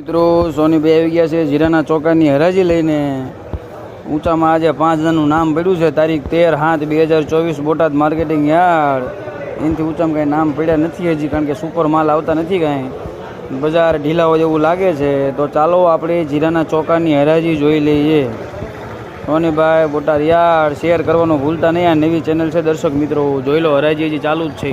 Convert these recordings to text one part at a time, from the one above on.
મિત્રો, સોનીભાઈ આવી ગયા છે જીરાના ચોકાની હરાજી લઈને. ઊંચામાં આજે પાંચ જણનું નામ પડ્યું છે. તારીખ તેર સાત બે હજાર ચોવીસ બોટાદ માર્કેટિંગ યાર્ડ. એનાથી ઊંચામાં કાંઈ નામ પડ્યા નથી હજી, કારણ કે સુપર માલ આવતા નથી કાંઈ. બજાર ઢીલા હોય એવું લાગે છે. તો ચાલો આપણે જીરાના ચોકાની હરાજી જોઈ લઈએ. સોનીભાઈ બોટાદ યાર્ડ, શેર કરવાનું ભૂલતા નહીં. આ નવી ચેનલ છે દર્શક મિત્રો. જોઈ લો, હરાજી હજી ચાલુ જ છે.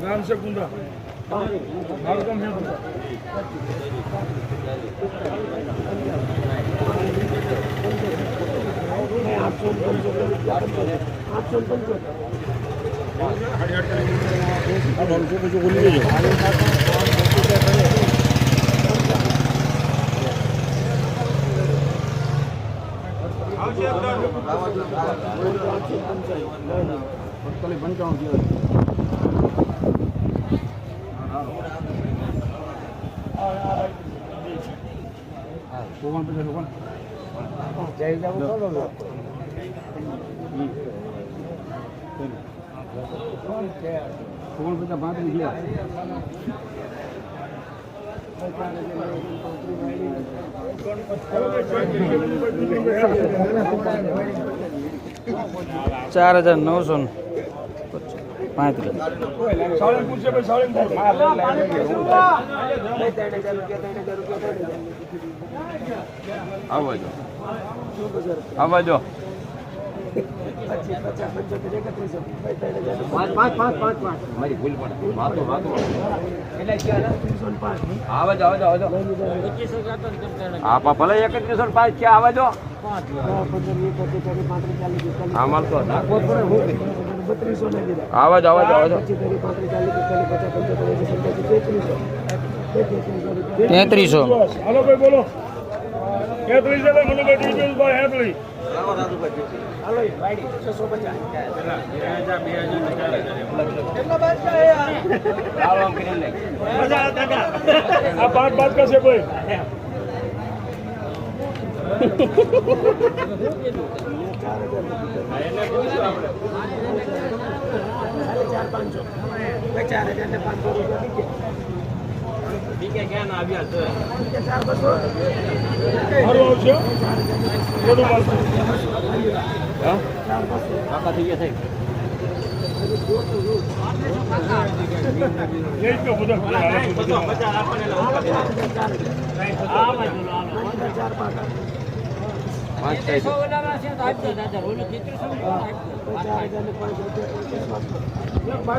નામ છે ગુંદા મારું કામ છે ખાલી પંચાણું દિવસ કોણ પછી કોણ જઈ જવું કોણ બધા પાંચ ગયા ચાર હજાર નવસો પાંત્રીસ. સાળંગપુર છે મારી ભૂલ પણ વાતો વાતો આવા આવા હા ભલે એકત્રીસો ને પાંચ છે આવા દો હા તો નાખવો જ પડે હું તેત્રીસો હાલો ભાઈ બોલો ભાઈ મનુભાઈ ડિટેલ્સભાઈ આ પાંચ પાંચ કા કોઈ ભાઈ સારું આવશે બધું મળશે કાકા થઈ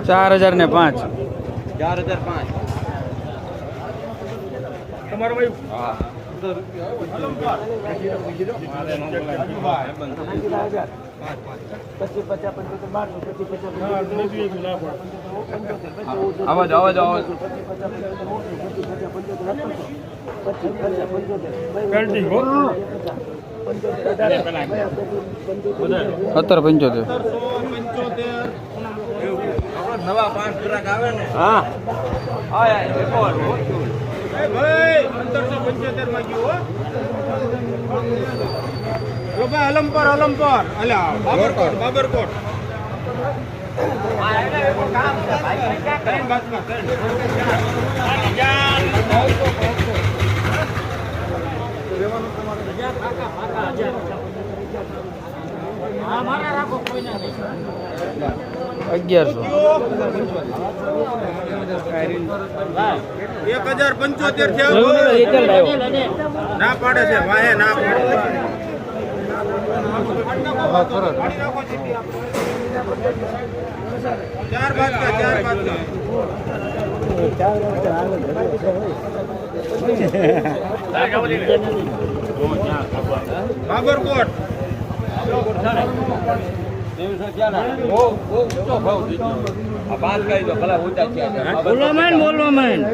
ચાર હજાર ને પાંચ. ચાર હજાર પાંચ. તમારો ભાઈ? પેન્ટિંગ હો. સત્તર પંચોતેર. નવા પાંચ ગ્રાહક આવે ને હા અલમપર અલમપર અલ્યા બાબરકોટ બાબરકોટ. ત્રણ બાદમાં ત્રણ. અગિયારસો. એક હજાર પંચોતેર થયા ના પાડે છે વાહે ના પાડે. ચાર બાદકા ચાર બાદકા બાબરકોટ. ત્રેવીસો થયા ને બહુ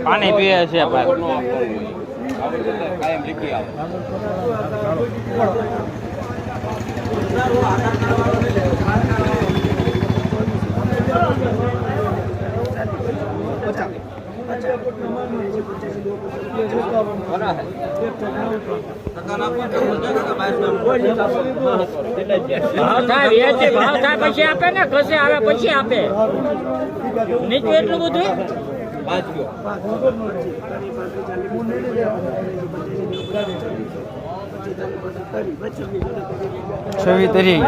પાણી પીએ છે કાયમ લીખી આવે ભાવ પછી આપે ને? કસે આવે પછી આપે. નીચું એટલું બધું? છવી તરી